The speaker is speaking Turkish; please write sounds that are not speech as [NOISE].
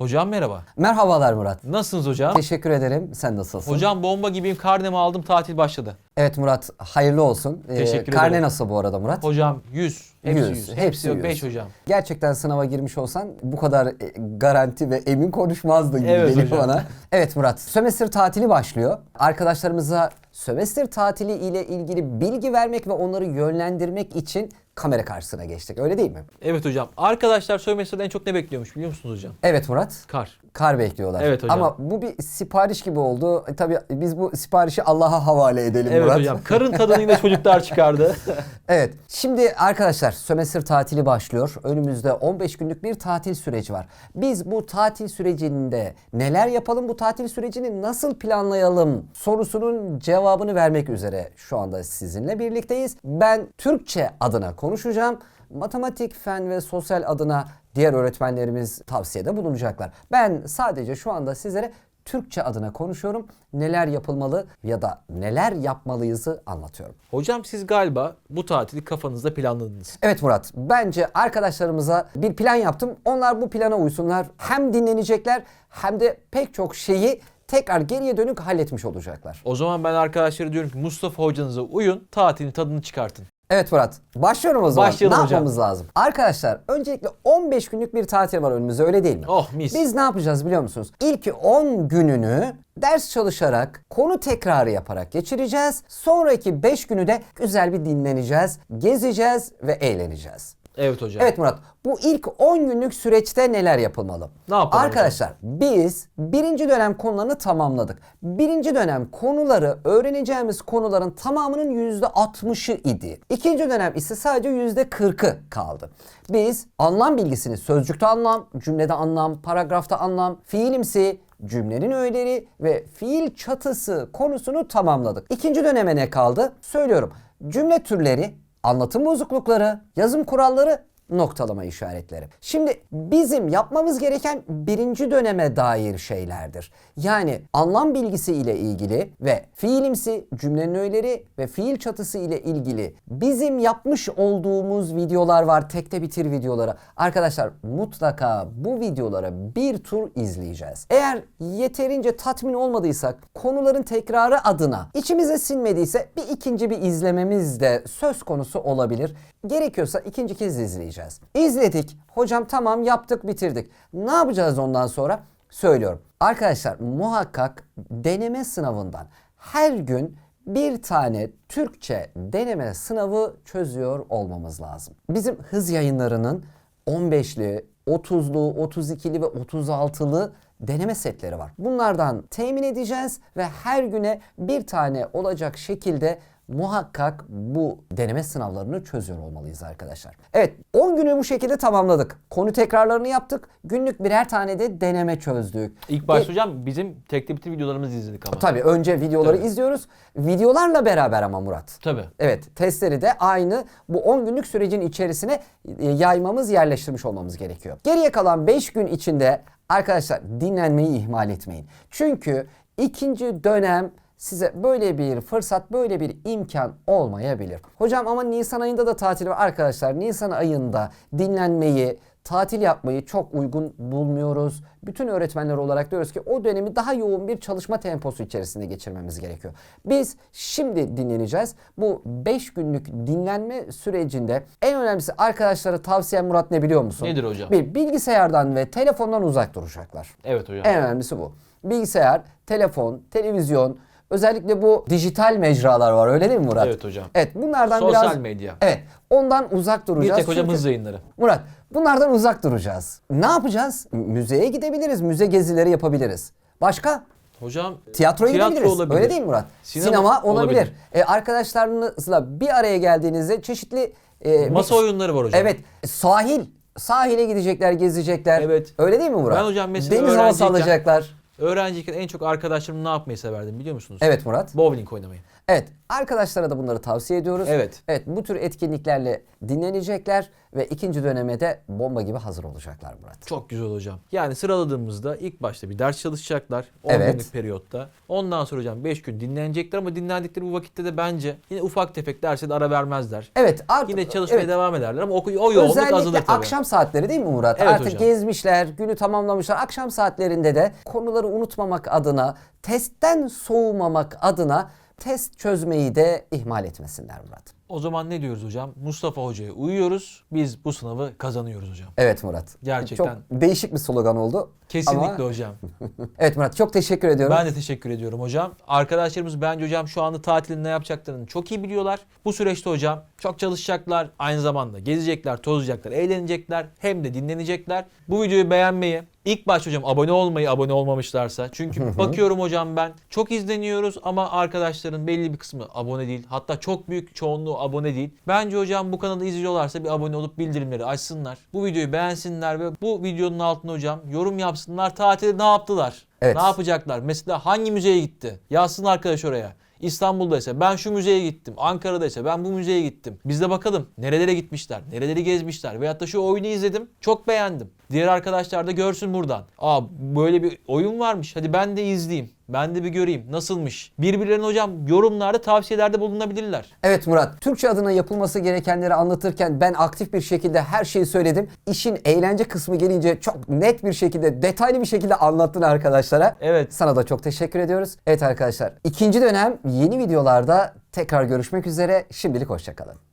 Hocam merhaba. Merhabalar Murat. Nasılsınız hocam? Teşekkür ederim. Sen nasılsın? Hocam bomba gibiyim karnemi aldım tatil başladı. Evet Murat, hayırlı olsun. Ee, Teşekkür Karne ederim. nasıl bu arada Murat? Hocam 100. Hepsi 100, 100. hepsi yok 100. 5 hocam. Gerçekten sınava girmiş olsan bu kadar e, garanti ve emin konuşmazdın gibi Evet geliyor hocam. bana. [LAUGHS] Evet Murat, sömestr tatili başlıyor. Arkadaşlarımıza sömestr tatili ile ilgili bilgi vermek ve onları yönlendirmek için kamera karşısına geçtik. Öyle değil mi? Evet hocam. Arkadaşlar sömestrden en çok ne bekliyormuş biliyor musunuz hocam? Evet Murat. Kar. Kar bekliyorlar. Evet hocam. Ama bu bir sipariş gibi oldu. E, tabii biz bu siparişi Allah'a havale edelim Evet Murat. hocam. Karın tadını yine [LAUGHS] çocuklar çıkardı. [LAUGHS] Evet. Şimdi arkadaşlar sömestr tatili başlıyor. Önümüzde 15 günlük bir tatil süreci var. Biz bu tatil sürecinde neler yapalım, bu tatil sürecini nasıl planlayalım sorusunun cevabını vermek üzere şu anda sizinle birlikteyiz. Ben Türkçe adına konuşacağım. Matematik, fen ve sosyal adına diğer öğretmenlerimiz tavsiyede bulunacaklar. Ben sadece şu anda sizlere Türkçe adına konuşuyorum. Neler yapılmalı ya da neler yapmalıyızı anlatıyorum. hocam siz galiba bu tatili kafanızda planladınız. Evet Murat, bence arkadaşlarımıza bir plan yaptım. Onlar bu plana uysunlar. Hem dinlenecekler hem de pek çok şeyi tekrar geriye dönük halletmiş olacaklar. O zaman ben arkadaşlara diyorum ki Mustafa hocanıza uyun, tatilin tadını çıkartın. Evet Murat, başlıyorum o zaman. Başlayalım ne hocam. yapmamız lazım? Arkadaşlar, öncelikle 15 günlük bir tatil var önümüzde öyle değil mi? Oh mis. Biz ne yapacağız biliyor musunuz? İlk 10 gününü ders çalışarak, konu tekrarı yaparak geçireceğiz. Sonraki 5 günü de güzel bir dinleneceğiz, gezeceğiz ve eğleneceğiz. Evet hocam. Evet Murat, bu ilk 10 günlük süreçte neler yapılmalı? Ne yapalım Arkadaşlar biz birinci dönem konularını tamamladık. Birinci dönem konuları öğreneceğimiz konuların tamamının %60'ı idi. İkinci dönem ise sadece %40'ı kaldı. Biz anlam bilgisini sözcükte anlam, cümlede anlam, paragrafta anlam, fiilimsi, cümlenin öğeleri ve fiil çatısı konusunu tamamladık. İkinci döneme ne kaldı? Söylüyorum. Cümle türleri, anlatım bozuklukları, yazım kuralları, noktalama işaretleri. Şimdi bizim yapmamız gereken birinci döneme dair şeylerdir. Yani anlam bilgisi ile ilgili ve fiilimsi cümlenin öğeleri ve fiil çatısı ile ilgili bizim yapmış olduğumuz videolar var. Tekte bitir videoları. Arkadaşlar mutlaka bu videolara bir tur izleyeceğiz. Eğer yeterince tatmin olmadıysak konuların tekrarı adına içimize sinmediyse bir ikinci bir izlememiz de söz konusu olabilir. Gerekiyorsa ikinci kez izleyeceğiz. İzledik. Hocam tamam yaptık bitirdik. Ne yapacağız ondan sonra? Söylüyorum. Arkadaşlar muhakkak deneme sınavından her gün bir tane Türkçe deneme sınavı çözüyor olmamız lazım. Bizim hız yayınlarının 15'li, 30'lu, 32'li ve 36'lı deneme setleri var. Bunlardan temin edeceğiz ve her güne bir tane olacak şekilde muhakkak bu deneme sınavlarını çözüyor olmalıyız arkadaşlar. Evet 10 günü bu şekilde tamamladık. Konu tekrarlarını yaptık. Günlük birer tane de deneme çözdük. İlk başta hocam bizim tekte bitir videolarımızı izledik ama. Tabii önce videoları Tabii. izliyoruz. Videolarla beraber ama Murat. Tabii. Evet testleri de aynı bu 10 günlük sürecin içerisine e, yaymamız yerleştirmiş olmamız gerekiyor. Geriye kalan 5 gün içinde arkadaşlar dinlenmeyi ihmal etmeyin. Çünkü ikinci dönem size böyle bir fırsat, böyle bir imkan olmayabilir. Hocam ama Nisan ayında da tatil var. Arkadaşlar Nisan ayında dinlenmeyi, tatil yapmayı çok uygun bulmuyoruz. Bütün öğretmenler olarak diyoruz ki o dönemi daha yoğun bir çalışma temposu içerisinde geçirmemiz gerekiyor. Biz şimdi dinleneceğiz. Bu 5 günlük dinlenme sürecinde en önemlisi arkadaşlara tavsiyem Murat ne biliyor musun? Nedir hocam? Bir bilgisayardan ve telefondan uzak duracaklar. Evet hocam. En önemlisi bu. Bilgisayar, telefon, televizyon, özellikle bu dijital mecralar var öyle değil mi Murat? Evet hocam. Evet bunlardan Sosyal biraz... medya. Evet ondan uzak Bir duracağız. tek hocam hız yayınları. Murat bunlardan uzak duracağız. Ne yapacağız? Müzeye gidebiliriz, müze gezileri yapabiliriz. Başka? Hocam Tiyatroya tiyatro gidebiliriz. olabilir. Öyle değil mi Murat? Sinema Sinema, olabilir. olabilir. E, arkadaşlarınızla bir araya geldiğinizde çeşitli e, Masa bir- oyunları var hocam. Evet. Sahil. Sahile gidecekler, gezecekler. Evet. Öyle değil mi Murat? Ben hocam mesela Deniz havası alacaklar. Öğrenciyken en çok arkadaşlarım ne yapmayı severdim biliyor musunuz? Evet Murat. Bowling oynamayı. Evet. Arkadaşlara da bunları tavsiye ediyoruz. Evet. Evet bu tür etkinliklerle dinlenecekler ve ikinci döneme de bomba gibi hazır olacaklar Murat. Çok güzel hocam. Yani sıraladığımızda ilk başta bir ders çalışacaklar. 10 Evet. günlük periyotta. Ondan sonra hocam 5 gün dinlenecekler ama dinlendikleri bu vakitte de bence yine ufak tefek derse de ara vermezler. Evet artık Yine çalışmaya evet. devam ederler ama o, o yoğunluk azalır Özellikle tabii. akşam saatleri değil mi Murat? Evet Artık hocam. gezmişler, günü tamamlamışlar. Akşam saatlerinde de konuları unutmamak adına, testten soğumamak adına test çözmeyi de ihmal etmesinler Murat. O zaman ne diyoruz hocam? Mustafa Hoca'ya uyuyoruz. Biz bu sınavı kazanıyoruz hocam. Evet Murat. Gerçekten. Çok değişik bir slogan oldu. Kesinlikle Ama- hocam. [LAUGHS] Evet Murat çok teşekkür ediyorum. Ben de teşekkür ediyorum hocam. Arkadaşlarımız bence hocam şu anda tatilin ne yapacaklarını çok iyi biliyorlar. Bu süreçte hocam çok çalışacaklar. Aynı zamanda gezecekler, tozacaklar, eğlenecekler. Hem de dinlenecekler. Bu videoyu beğenmeyi, ilk başta hocam abone olmayı abone olmamışlarsa. Çünkü bakıyorum hocam ben çok izleniyoruz ama arkadaşların belli bir kısmı abone değil. Hatta çok büyük çoğunluğu abone değil. Bence hocam bu kanalı izliyorlarsa bir abone olup bildirimleri açsınlar. Bu videoyu beğensinler ve bu videonun altına hocam yorum yapsınlar. Tatilde ne yaptılar? Evet. Ne yapacaklar? Mesela hangi müzeye gitti? Yazsın arkadaş oraya. İstanbul'daysa ben şu müzeye gittim. Ankara'daysa ben bu müzeye gittim. Biz de bakalım nerelere gitmişler, nereleri gezmişler. Veyahut da şu oyunu izledim, çok beğendim. Diğer arkadaşlar da görsün buradan. Aa böyle bir oyun varmış. Hadi ben de izleyeyim. Ben de bir göreyim. Nasılmış? Birbirlerine hocam yorumlarda tavsiyelerde bulunabilirler. Evet Murat, Türkçe adına yapılması gerekenleri anlatırken ben aktif bir şekilde her şeyi söyledim. İşin eğlence kısmı gelince çok net bir şekilde, detaylı bir şekilde anlattın arkadaşlara. Evet. Sana da çok teşekkür ediyoruz. Evet arkadaşlar, ikinci dönem yeni videolarda tekrar görüşmek üzere. Şimdilik hoşçakalın.